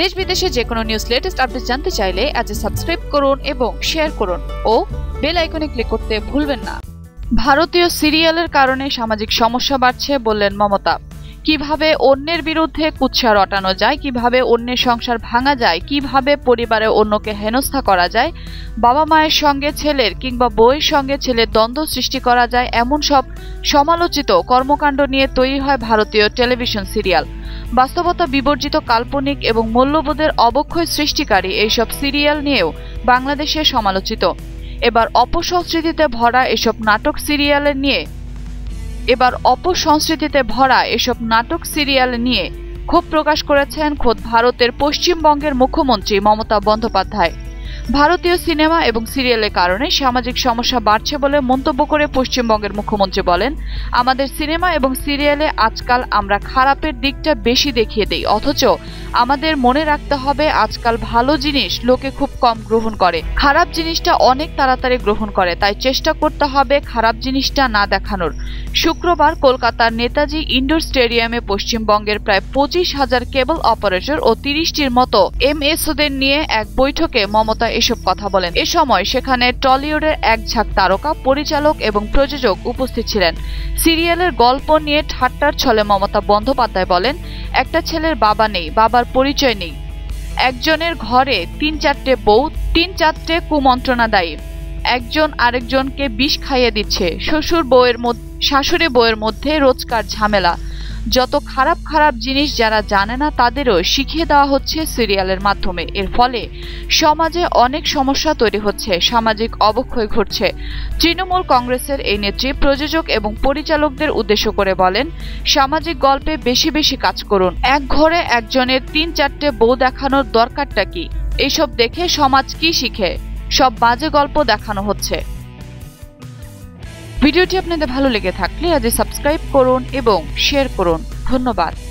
দেশ বিদেশে যে কোনো নিউজ লেটেস্ট আপডেট জানতে চাইলে আজ সাবস্ক্রাইব করুন এবং শেয়ার করুন। ও বেল আইকনে ক্লিক করতে ভুলবেন না। ভারতীয় সিরিয়ালের কারণে সামাজিক সমস্যা বাড়ছে বললেন মমতা। কীভাবে অন্যের বিরুদ্ধে কুৎসা রটানো যায়, কীভাবে অন্যের সংসার ভাঙা যায়, কীভাবে পরিবারে অন্যকে হেনস্থা করা যায়, বাবা মায়ের সঙ্গে ছেলের কিংবা বইয়ের সঙ্গে ছেলের দ্বন্দ্ব সৃষ্টি করা যায়, এমন সব সমালোচিত কর্মকাণ্ড নিয়ে তৈরি হয় ভারতীয় টেলিভিশন সিরিয়াল। বাস্তবতা বিবর্জিত কাল্পনিক এবং মূল্যবোধের অবক্ষয় সৃষ্টিকারী এইসব সিরিয়াল নিয়েও বাংলাদেশে সমালোচিত। এবার অপসংস্কৃতিতে ভরা এসব নাটক সিরিয়ালের নিয়ে এবার অপসংস্কৃতিতে ভরা এসব নাটক সিরিয়াল নিয়ে ক্ষোভ প্রকাশ করেছেন খোদ ভারতের পশ্চিমবঙ্গের মুখ্যমন্ত্রী মমতা বন্দ্যোপাধ্যায়। ভারতীয় সিনেমা এবং সিরিয়ালের কারণে সামাজিক সমস্যা বাড়ছে বলে মন্তব্য করে পশ্চিমবঙ্গের মুখ্যমন্ত্রী বলেন, আমাদের সিনেমা এবং সিরিয়ালে আজকাল আমরা খারাপের দিকটা বেশি দেখিয়ে দেই, অথচ আমাদের মনে রাখতে হবে আজকাল ভালো জিনিস লোকে খুব কম গ্রহণ করে। খারাপ জিনিসটা অনেক তাড়াতাড়ি গ্রহণ করে, তাই চেষ্টা করতে হবে খারাপ জিনিসটা না দেখানোর। শুক্রবার কলকাতার নেতাজি ইন্ডোর স্টেডিয়ামে পশ্চিমবঙ্গের প্রায় পঁচিশ হাজার কেবল অপারেটর ও তিরিশটির মতো এমএসওদের নিয়ে এক বৈঠকে মমতা এসব কথা বলেন। এ সময় সেখানে টলিউডের এক ঝাঁক তারকা, পরিচালক এবং প্রযোজক উপস্থিত ছিলেন। সিরিয়ালের গল্প নিয়ে ঠাট্টার ছলে মমতা বন্দ্যোপাধ্যায় বলেন, একটা ছেলের বাবা নেই বাবার পরিচয় নেই। একজনের ঘরে তিন চারটে বউ, তিন চারটে কুমন্ত্রণা দায়ী একজন আরেকজনকে বিষ খাইয়ে দিচ্ছে। শ্বশুর বউয়ের মধ্যে, শাশুড়ি বউয়ের মধ্যে রোজকার ঝামেলা। যত খারাপ খারাপ জিনিস যারা জানে না তাদেরও শিখিয়ে দেওয়া হচ্ছে সিরিয়ালের মাধ্যমে। এর ফলে সমাজে অনেক সমস্যা তৈরি হচ্ছে, সামাজিক অবক্ষয় ঘটছে। তৃণমূল কংগ্রেসের এই নেত্রী প্রযোজক এবং পরিচালকদের উদ্দেশ্য করে বলেন, সামাজিক গল্পে বেশি বেশি কাজ করুন। এক ঘরে একজনের তিন চারটে বউ দেখানোর দরকারটা কি? এইসব দেখে সমাজ কি শিখে? সব বাজে গল্প দেখানো হচ্ছে। ভিডিওটি আপনাদের ভালো লেগে থাকলে আজ সাবস্ক্রাইব করুন এবং শেয়ার করুন। ধন্যবাদ।